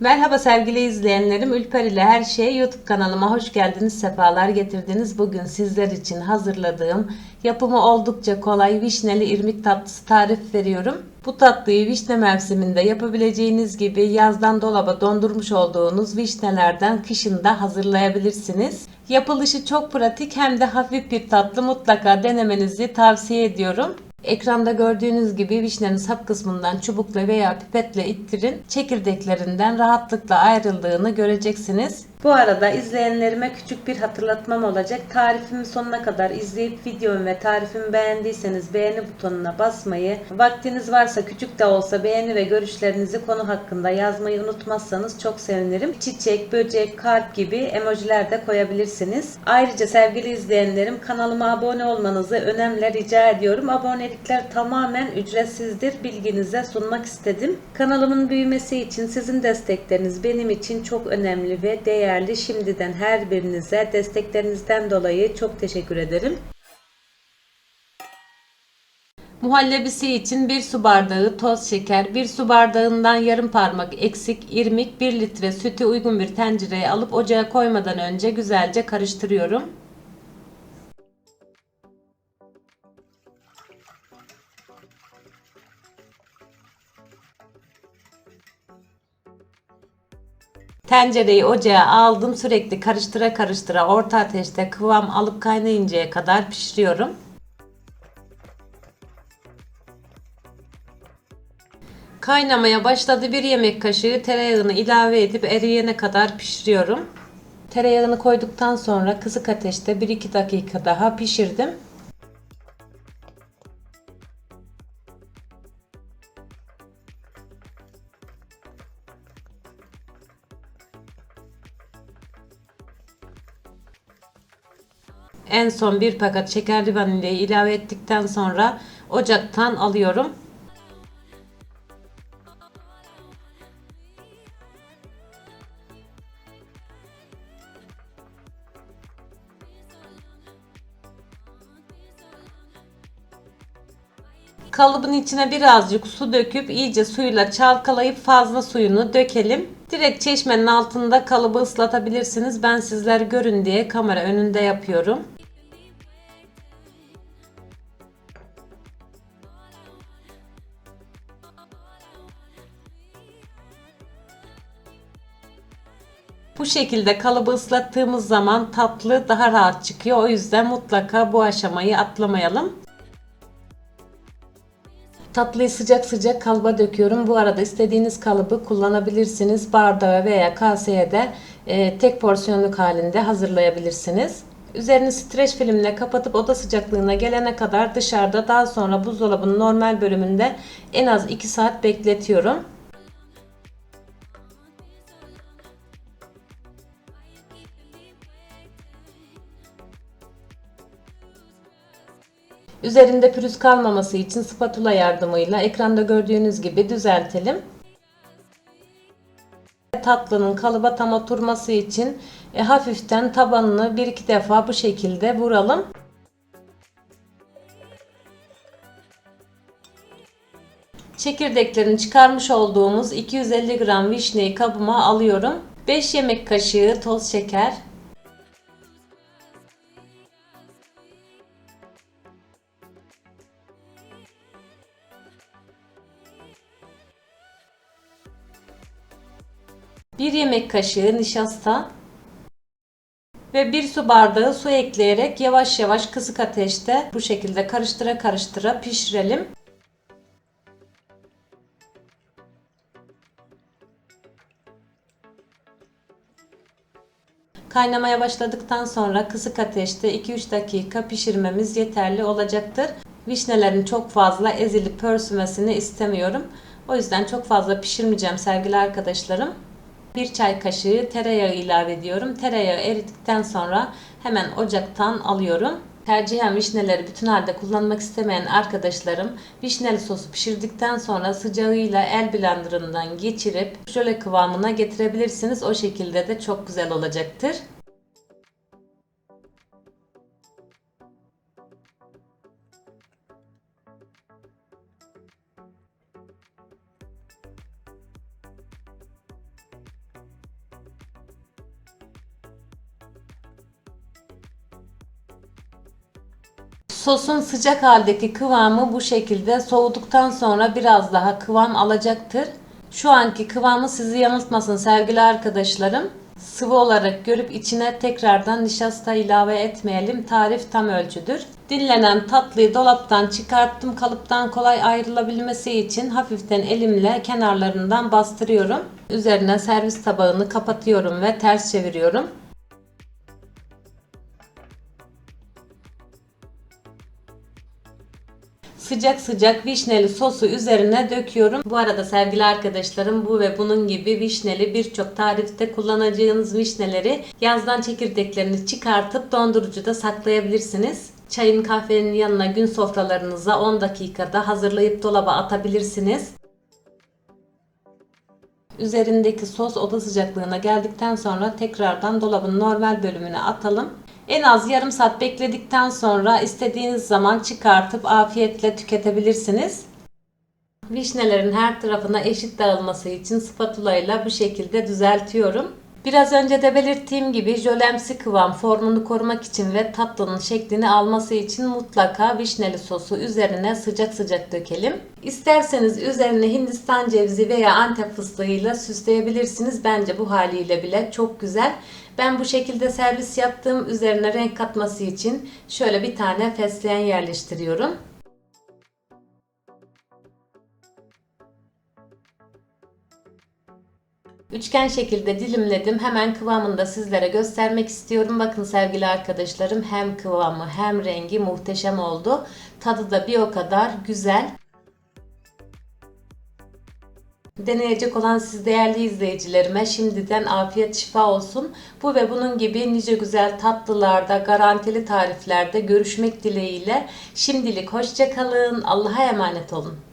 Merhaba sevgili izleyenlerim. Ülper ile Her Şey YouTube kanalıma hoş geldiniz. Sefalar getirdiniz. Bugün sizler için hazırladığım yapımı oldukça kolay vişneli irmik tatlısı tarif veriyorum. Bu tatlıyı vişne mevsiminde yapabileceğiniz gibi yazdan dolaba dondurmuş olduğunuz vişnelerden kışında hazırlayabilirsiniz. Yapılışı çok pratik hem de hafif bir tatlı mutlaka denemenizi tavsiye ediyorum. Ekranda gördüğünüz gibi vişnenin sap kısmından çubukla veya pipetle ittirin. Çekirdeklerinden rahatlıkla ayrıldığını göreceksiniz. Bu arada izleyenlerime küçük bir hatırlatmam olacak. Tarifimi sonuna kadar izleyip videomu ve tarifimi beğendiyseniz beğeni butonuna basmayı, vaktiniz varsa küçük de olsa beğeni ve görüşlerinizi konu hakkında yazmayı unutmazsanız çok sevinirim. Çiçek, böcek, kalp gibi emojiler de koyabilirsiniz. Ayrıca sevgili izleyenlerim kanalıma abone olmanızı önemli rica ediyorum. Abonelikler tamamen ücretsizdir. Bilginize sunmak istedim. Kanalımın büyümesi için sizin destekleriniz benim için çok önemli ve değerli. Şimdiden her birinize desteklerinizden dolayı çok teşekkür ederim. Muhallebisi için 1 su bardağı toz şeker, 1 su bardağından yarım parmak eksik irmik, 1 litre sütü uygun bir tencereye alıp ocağa koymadan önce güzelce karıştırıyorum. Tencereyi ocağa aldım. Sürekli karıştıra karıştıra orta ateşte kıvam alıp kaynayıncaya kadar pişiriyorum. Kaynamaya başladı. Bir yemek kaşığı tereyağını ilave edip eriyene kadar pişiriyorum. Tereyağını koyduktan sonra kısık ateşte 1-2 dakika daha pişirdim. En son bir paket şekerli vanilyayı ilave ettikten sonra ocaktan alıyorum. Kalıbın içine birazcık su döküp iyice suyla çalkalayıp fazla suyunu dökelim. Direkt çeşmenin altında kalıbı ıslatabilirsiniz. Ben sizler görün diye kamera önünde yapıyorum. Bu şekilde kalıbı ıslattığımız zaman tatlı daha rahat çıkıyor. O yüzden mutlaka bu aşamayı atlamayalım. Tatlıyı sıcak sıcak kalıba döküyorum. Bu arada istediğiniz kalıbı kullanabilirsiniz. Bardağa veya kaseye de e, tek porsiyonluk halinde hazırlayabilirsiniz. Üzerini streç filmle kapatıp oda sıcaklığına gelene kadar dışarıda daha sonra buzdolabının normal bölümünde en az 2 saat bekletiyorum. Üzerinde pürüz kalmaması için spatula yardımıyla ekranda gördüğünüz gibi düzeltelim. Tatlının kalıba tam oturması için e, hafiften tabanını bir iki defa bu şekilde vuralım. Çekirdeklerini çıkarmış olduğumuz 250 gram vişneyi kabıma alıyorum. 5 yemek kaşığı toz şeker, bir yemek kaşığı nişasta ve bir su bardağı su ekleyerek yavaş yavaş kısık ateşte bu şekilde karıştıra karıştıra pişirelim. Kaynamaya başladıktan sonra kısık ateşte 2-3 dakika pişirmemiz yeterli olacaktır. Vişnelerin çok fazla ezilip pörsümesini istemiyorum. O yüzden çok fazla pişirmeyeceğim sevgili arkadaşlarım. 1 çay kaşığı tereyağı ilave ediyorum. Tereyağı eridikten sonra hemen ocaktan alıyorum. Tercihen vişneleri bütün halde kullanmak istemeyen arkadaşlarım vişneli sosu pişirdikten sonra sıcağıyla el blenderından geçirip şöyle kıvamına getirebilirsiniz. O şekilde de çok güzel olacaktır. Sosun sıcak haldeki kıvamı bu şekilde soğuduktan sonra biraz daha kıvam alacaktır. Şu anki kıvamı sizi yanıltmasın sevgili arkadaşlarım. Sıvı olarak görüp içine tekrardan nişasta ilave etmeyelim. Tarif tam ölçüdür. Dinlenen tatlıyı dolaptan çıkarttım. Kalıptan kolay ayrılabilmesi için hafiften elimle kenarlarından bastırıyorum. Üzerine servis tabağını kapatıyorum ve ters çeviriyorum. Sıcak sıcak vişneli sosu üzerine döküyorum. Bu arada sevgili arkadaşlarım bu ve bunun gibi vişneli birçok tarifte kullanacağınız vişneleri yazdan çekirdeklerini çıkartıp dondurucuda saklayabilirsiniz. Çayın kahvenin yanına gün sofralarınıza 10 dakikada hazırlayıp dolaba atabilirsiniz. Üzerindeki sos oda sıcaklığına geldikten sonra tekrardan dolabın normal bölümüne atalım. En az yarım saat bekledikten sonra istediğiniz zaman çıkartıp afiyetle tüketebilirsiniz. Vişnelerin her tarafına eşit dağılması için spatula ile bu şekilde düzeltiyorum. Biraz önce de belirttiğim gibi jölemsi kıvam formunu korumak için ve tatlının şeklini alması için mutlaka vişneli sosu üzerine sıcak sıcak dökelim. İsterseniz üzerine hindistan cevizi veya antep fıstığıyla süsleyebilirsiniz. Bence bu haliyle bile çok güzel. Ben bu şekilde servis yaptığım üzerine renk katması için şöyle bir tane fesleğen yerleştiriyorum. Üçgen şekilde dilimledim. Hemen kıvamını da sizlere göstermek istiyorum. Bakın sevgili arkadaşlarım hem kıvamı hem rengi muhteşem oldu. Tadı da bir o kadar güzel. Deneyecek olan siz değerli izleyicilerime şimdiden afiyet şifa olsun. Bu ve bunun gibi nice güzel tatlılarda, garantili tariflerde görüşmek dileğiyle. Şimdilik hoşça kalın. Allah'a emanet olun.